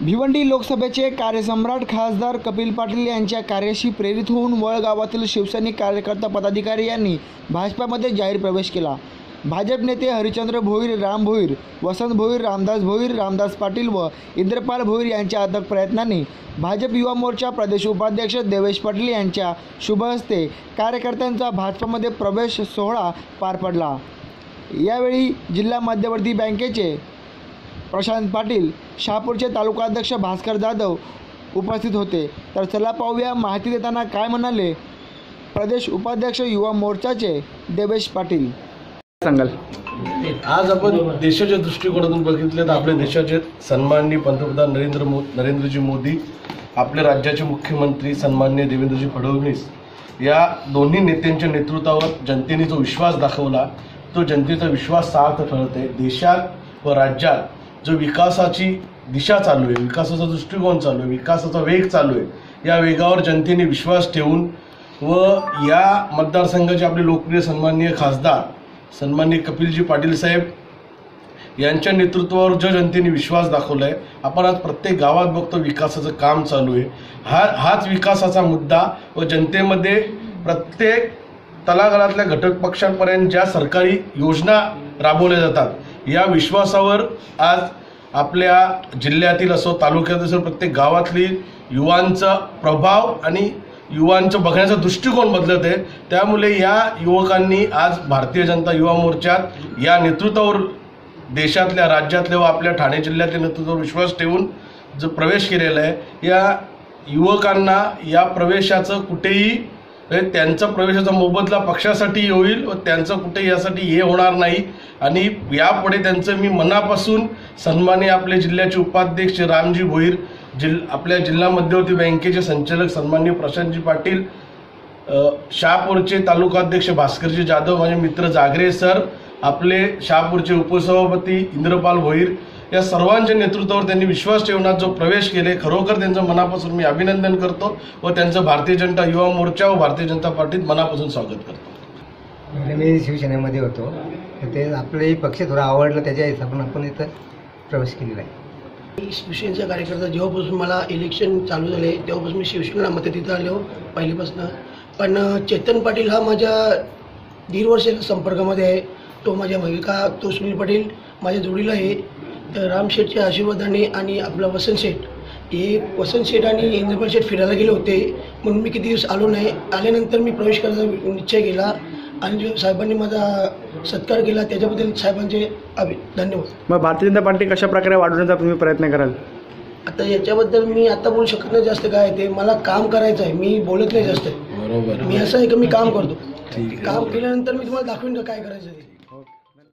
भिवंडी लोकसभेचे कार्यसम्राट खासदार कपिल पाटील यांच्या कार्याशी प्रेरित होऊन वळगावातील शिवसैनिक कार्यकर्ता पदाधिकारी यांनी भाजपामध्ये जाहीर प्रवेश केला. भाजप नेते हरिचंद्र भोईर राम भोईर वसंत भोईर रामदास भोईर रामदास पाटील व इंद्रपाल भोईर यांच्या अथक प्रयत्नांनी भाजप युवा मोर्चा प्रदेश उपाध्यक्ष देवेश पाटील यांच्या शुभ हस्ते कार्यकर्त्यांचा भाजपामध्ये प्रवेश सोहळा पार पडला. यावेळी जिल्हा मध्यवर्ती बँकेचे प्रशांत पाटील शहापूरचे तालुकाध्यक्ष भास्कर जाधव उपस्थित होते. तर चला पाहूया माहिती देताना काय म्हणाले प्रदेश उपाध्यक्ष युवा मोर्चाचे देवेश पाटील. सांगाल. आज आपण देशाच्या दृष्टिकोनातून बघितले तर आपल्या देशाचे सन्माननीय पंतप्रधान नरेंद्र मो नरेंद्रजी मोदी आपल्या राज्याचे मुख्यमंत्री सन्मान्य देवेंद्रजी फडणवीस या दोन्ही नेत्यांच्या नेतृत्वावर जनतेने जो विश्वास दाखवला तो जनतेचा विश्वास सार्थ ठरत आहे देशात व राज्यात जो विकासाची दिशा चालू आहे विकासाचा दृष्टिकोन चालू आहे विकासाचा वेग चालू आहे या वेगावर जनतेने विश्वास ठेवून व या मतदारसंघाचे आपले लोकप्रिय सन्माननीय खासदार सन्माननीय कपिलजी पाटील साहेब यांच्या नेतृत्वावर जो जनतेने विश्वास दाखवला आहे आपण आज प्रत्येक गावात बघतो विकासाचं काम चालू आहे. हा हाच विकासाचा मुद्दा व जनतेमध्ये प्रत्येक तलागरातल्या घटक पक्षांपर्यंत ज्या सरकारी योजना राबवल्या जातात या विश्वासावर आज आपल्या जिल्ह्यातील असो तालुक्यात असो प्रत्येक गावातली युवांचा प्रभाव आणि युवांचं बघण्याचा दृष्टिकोन बदलत आहे. त्यामुळे या युवकांनी आज भारतीय जनता युवा मोर्चात या नेतृत्वावर देशातल्या राज्यातल्या व आपल्या ठाणे जिल्ह्यातल्या नेतृत्वावर विश्वास ठेवून जो प्रवेश केलेला आहे या युवकांना या प्रवेशाचं कुठेही म्हणजे त्यांचा प्रवेशाचा मोबदला पक्षासाठी होईल व त्यांचं कुठे यासाठी हे होणार नाही. आणि यापुढे त्यांचं मी मनापासून सन्माने आपले जिल्ह्याचे उपाध्यक्ष रामजी भोईर जिल आपल्या जिल्हा मध्यवर्ती बँकेचे संचालक सन्माननीय प्रशांतजी पाटील शहापूरचे तालुकाध्यक्ष भास्करजी जाधव माझे मित्र जागरे सर आपले शहापूरचे उपसभापती इंद्रपाल भोईर या सर्वांच्या नेतृत्वावर त्यांनी विश्वास ठेवण्यात जो प्रवेश केले खरोखर त्यांचं मनापासून मी अभिनंदन करतो व त्यांचं भारतीय जनता युवा मोर्चा व भारतीय जनता पार्टीत मनापासून स्वागत करतो. मी शिवसेनेमध्ये होतो. तर ते आपलंही पक्ष थोडा आवडला त्याच्या हिशोबाने आपण इथं प्रवेश केलेला आहे. मी शिवसेनेचा कार्यकर्ता जेव्हापासून मला इलेक्शन चालू झाले तेव्हापासून मी शिवसेनेला मदतीत आलो पहिल्यापासून पण चेतन पाटील हा माझ्या दीड वर्षाच्या संपर्कामध्ये आहे. तो माझ्या भगिका तो सुनील पाटील माझ्या जोडीला आहे. तर राम शेठच्या आशीर्वादाने आणि आपला वसंत शेठ हे वसंत शेठ आणि इंद्रपाल शेठ फिरायला गेले होते. म्हणून मी किती दिवस आलो नाही. आल्यानंतर मी प्रवेश करायचा निश्चय केला आणि जो साहेबांनी माझा सत्कार केला त्याच्याबद्दल साहेबांचे अभि धन्यवाद. मग भारतीय जनता पार्टी कशा प्रकारे वाढवण्याचा तुम्ही प्रयत्न कराल? आता याच्याबद्दल मी आता बोलू शकत नाही जास्त काय ते. मला काम करायचं आहे. मी बोलत नाही जास्त. बरोबर. मी असं आहे की मी काम करतो. ठीक आहे. काम केल्यानंतर मी तुम्हाला दाखवीन का काय करायचं ते.